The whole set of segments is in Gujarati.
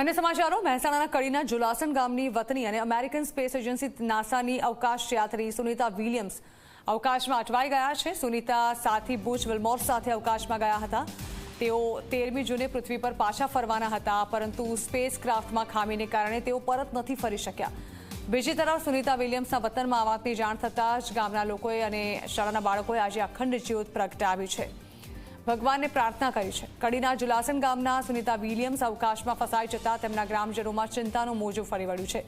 અન્ય સમાચારો, મહેસાણાના કડીના જુલાસન ગામની વતની અને અમેરિકન સ્પેસ એજન્સી નાસાની અવકાશ યાત્રી સુનિતા વિલિયમ્સ અવકાશમાં અટવાઈ ગયા છે. સુનિતા સાથી બુચ વિલમોર સાથે અવકાશમાં ગયા હતા. તેઓ તેરમી જૂને પૃથ્વી પર પાછા ફરવાના હતા, પરંતુ સ્પેસ ક્રાફ્ટમાં ખામીને કારણે તેઓ પરત નથી ફરી શક્યા. બીજી તરફ, સુનિતા વિલિયમ્સના વતનમાં આ વાતની જાણ થતાં જ ગામના લોકોએ અને શાળાના બાળકોએ આજે અખંડ જ્યોત પ્રગટાવી છે. ભગવાનને પ્રાર્થના કરી છે. કડીના જુલાસન ગામના સુનિતા વિલિયમ્સ અવકાશમાં ફસાઈ જતા તેમના ગ્રામજનોમાં ચિંતાનું મોજું ફરી વળ્યું છે.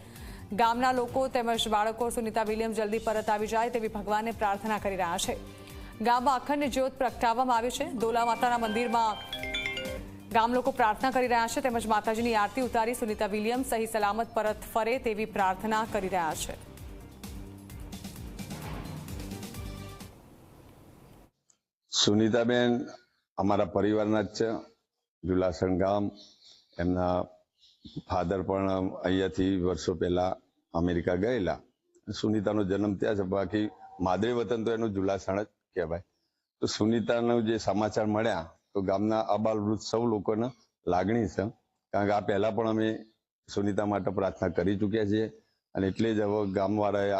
ગામના લોકો તેમજ બાળકો સુનિતા વિલિયમ્સ જલ્દી પરત આવી જાય તેવી ભગવાનને પ્રાર્થના કરી રહ્યા છે. ગામમાં અખંડ જ્યોત પ્રગટાવવામાં આવી છે. દોલા માતાના મંદિરમાં ગામ લોકો પ્રાર્થના કરી રહ્યા છે તેમજ માતાજીની આરતી ઉતારી સુનિતા વિલિયમ્સ સહી સલામત પરત ફરે તેવી પ્રાર્થના કરી રહ્યા છે. સુનિતાબેન અમારા પરિવારના જ છે. જુલાસણ ગામ. એમના ફાધર પણ અહીંયાથી વર્ષો પહેલા અમેરિકા ગયેલા. સુનિતાનો જન્મ ત્યાં છે. બાકી માદરે વતન તો એનું જુલાસણ જ કહેવાય. તો સુનિતાનો જે સમાચાર મળ્યા, તો ગામના અબાલ વૃદ્ધ સૌ લોકોને લાગણી છે. કારણ કે આ પહેલા પણ અમે સુનિતા માટે પ્રાર્થના કરી ચૂક્યા છીએ. અને એટલે જ હવે ગામવાળાએ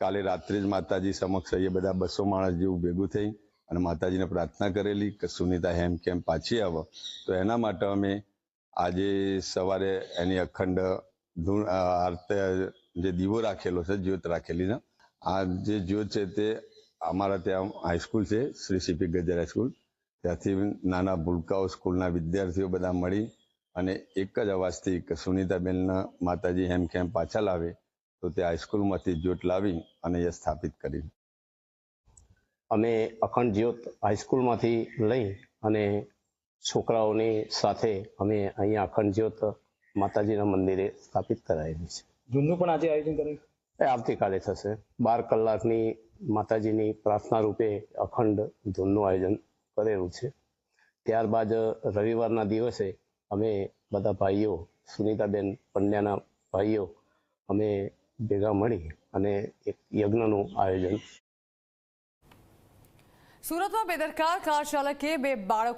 કાલે રાત્રે જ માતાજી સમક્ષ એ બધા બસો માણસ જેવું ભેગું થઈ અને માતાજીને પ્રાર્થના કરેલી કે સુનિતા હેમ કેમ પાછી આવો. તો એના માટે અમે આજે સવારે એની અખંડ ધૂણ આરતે, જે દીવો રાખેલો છે, જ્યોત રાખેલી છે આ જે જ્યોત છે તે અમારા ત્યાં હાઈસ્કૂલ છે, શ્રી સીપી ગજર હાઈસ્કૂલ ત્યાંથી નાના ભૂલકાઓ સ્કૂલના વિદ્યાર્થીઓ બધા મળી અને એક જ અવાજથી કે સુનિતાબેનના માતાજી હેમ કેમ પાછા લાવે, તો તે હાઈસ્કૂલમાંથી જ્યોત લાવી અને એ સ્થાપિત કરી. અમે અખંડ જ્યોત હાઈસ્કૂલમાંથી લઈ અને છોકરાઓની સાથે અમે અહીંયા અખંડ જ્યોત માતાજીના મંદિરે સ્થાપિત કરાયેલી છે. જૂનનું પણ આજે આયોજન કર્યું? એ આવતીકાલે થશે. બાર કલાકની માતાજીની પ્રાર્થના રૂપે અખંડ ધૂનનું આયોજન કરેલું છે. ત્યારબાદ રવિવારના દિવસે અમે બધા ભાઈઓ સુનિતાબેન પંડ્યાના ભાઈઓ અમે ભેગા મળી અને એક યજ્ઞનું આયોજન સુરતમાં બેદરકાર કાર ચાલકે બે બાળકો